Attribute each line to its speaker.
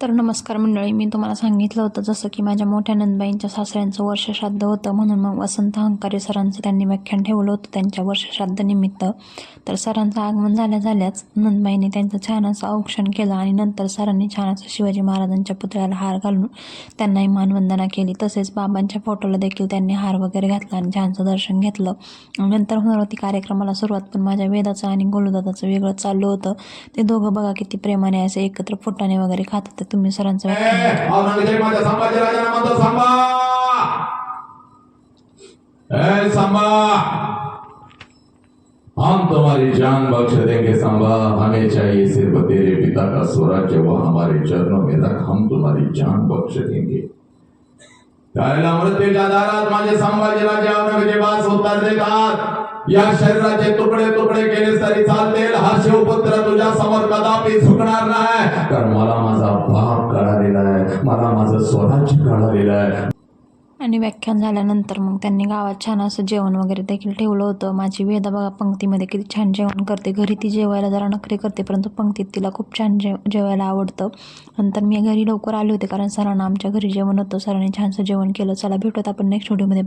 Speaker 1: तर नमस्कार मंडळी मी तुम्हाला सांगितलं होतं जसं की माझ्या मोठ्या नंदबाईंच्या सासऱ्यांचं वर्षश्राद्ध होतं म्हणून मग वसंत अहंकारी सरांचं त्यांनी व्याख्यान ठेवलं होतं त्यांच्या वर्षश्राद्धनिमित्त तर सरांचं आगमन झाल्या झाल्याच नंदबाईंनी त्यांचं छान असं औक्षण केलं आणि नंतर सरांनी छान असं शिवाजी महाराजांच्या पुतळ्याला हार घालून त्यांनाही मानवंदना केली. तसेच बाबांच्या फोटोला देखील त्यांनी हार वगैरे घातला आणि छानचं दर्शन घेतलं. नंतर होणार होती कार्यक्रमाला सुरुवात पण माझ्या वेदाचं आणि गोलूदादाचं वेगळं चाललं होतं. ते दोघं बघा किती प्रेमाने असे एकत्र फोटाने वगैरे खात होते तुम्ही सरांचं
Speaker 2: हम तुम्हारी जान बख्श देंगे सांबा हमें चाहिए सिर्फ तेरे पिता का स्वराज्य। वो हमारे चरणों में रख। हम तुम्हारी जान बख्श देंगे। त्याला मृत्यूच्या दारात माझे संभाजीराजे औरंगजेबास उत्तर देतात या शरीराचे तुकडे तुकडे केले तरी चालतील हा शिवपुत्र तुझ्या समोर कदापि झुकणार नाही. कारण मला माझा बाप कळालेला आहे. मला माझं स्वराज्य कळालेलं आहे.
Speaker 1: आणि व्याख्यान झाल्यानंतर मग त्यांनी गावात छान असं जेवण वगैरे देखील ठेवलं होतं. माझी वेदा बघा पंक्तीमध्ये किती छान जेवण करते. घरी ती जेवायला जरा नखरी करते परंतु पंक्तीत तिला खूप छान जे जेवायला आवडतं. नंतर मी घरी लवकर आले होते कारण सरांना आमच्या घरी जेवण होतं. सरांनी छानसं जेवण केलं. चला भेटत आपण नेक्स्ट व्हिडिओमध्ये